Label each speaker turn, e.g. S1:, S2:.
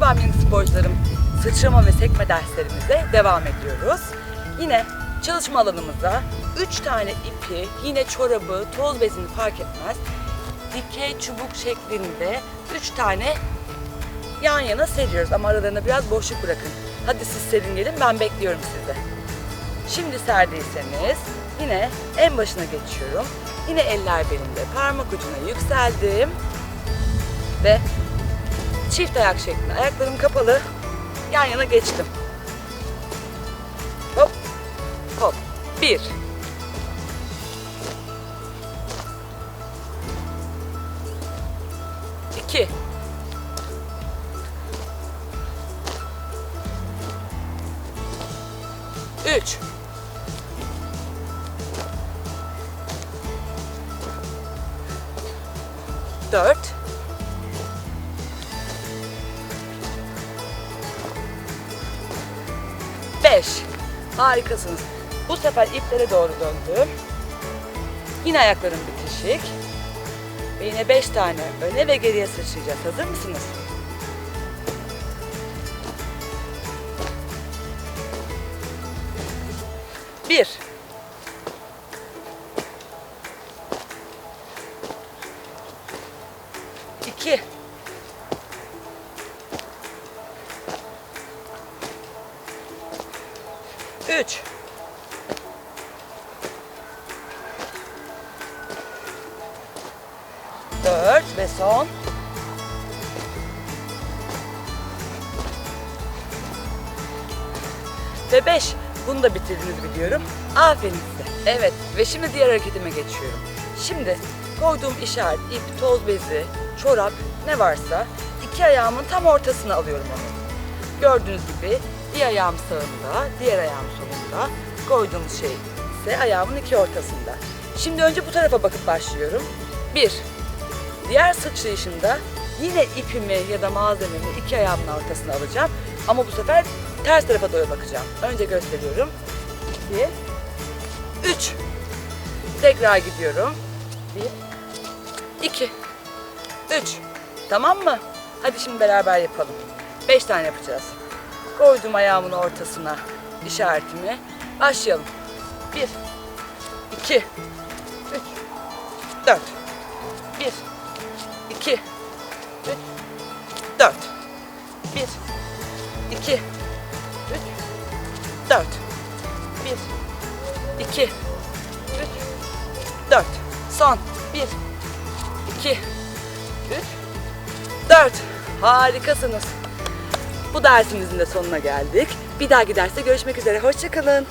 S1: Merhaba minik sporcularım. Sıçrama ve sekme derslerimize devam ediyoruz. Yine çalışma alanımıza 3 tane ipi, yine çorabı, toz bezini fark etmez. Dikey çubuk şeklinde 3 tane yan yana seriyoruz ama aralarına biraz boşluk bırakın. Hadi siz serin gelin ben bekliyorum sizi. Şimdi serdiyseniz yine en başına geçiyorum. Yine eller belimde. Parmak ucuna yükseldim. Ve çift ayak şeklinde. Ayaklarım kapalı. Yan yana geçtim. Hop. Hop. Bir. İki. Üç. Dört. Beş. Harikasınız. Bu sefer iplere doğru döndüm. Yine ayaklarım bitişik. Ve yine beş tane öne ve geriye sıçrayacağız. Hazır mısınız? Bir. İki. Üç. Dört ve son. Ve beş. Bunu da bitirdiniz biliyorum. Aferin size. Evet ve şimdi diğer hareketime geçiyorum. Şimdi koyduğum işaret, ip, toz bezi, çorap ne varsa iki ayağımın tam ortasına alıyorum onu. Gördüğünüz gibi bir ayağım sağında, diğer ayağım solunda. Koyduğum şey ise ayağımın iki ortasında. Şimdi önce bu tarafa bakıp başlıyorum. Bir, diğer sıçrayışında yine ipimi ya da malzememi iki ayağımın ortasına alacağım. Ama bu sefer ters tarafa doğru bakacağım. Önce gösteriyorum. İki, üç. Tekrar gidiyorum. Bir, iki, üç. Tamam mı? Hadi şimdi beraber yapalım. Beş tane yapacağız. Koydum ayağımın ortasına işaretimi. Başlayalım. Bir, iki, üç, dört. Bir, iki, üç, dört. Bir, iki, üç, dört. Bir, iki, üç, dört. Son. Bir, iki, üç, dört. Harikasınız. Bu dersimizin de sonuna geldik. Bir dahaki derste görüşmek üzere. Hoşçakalın.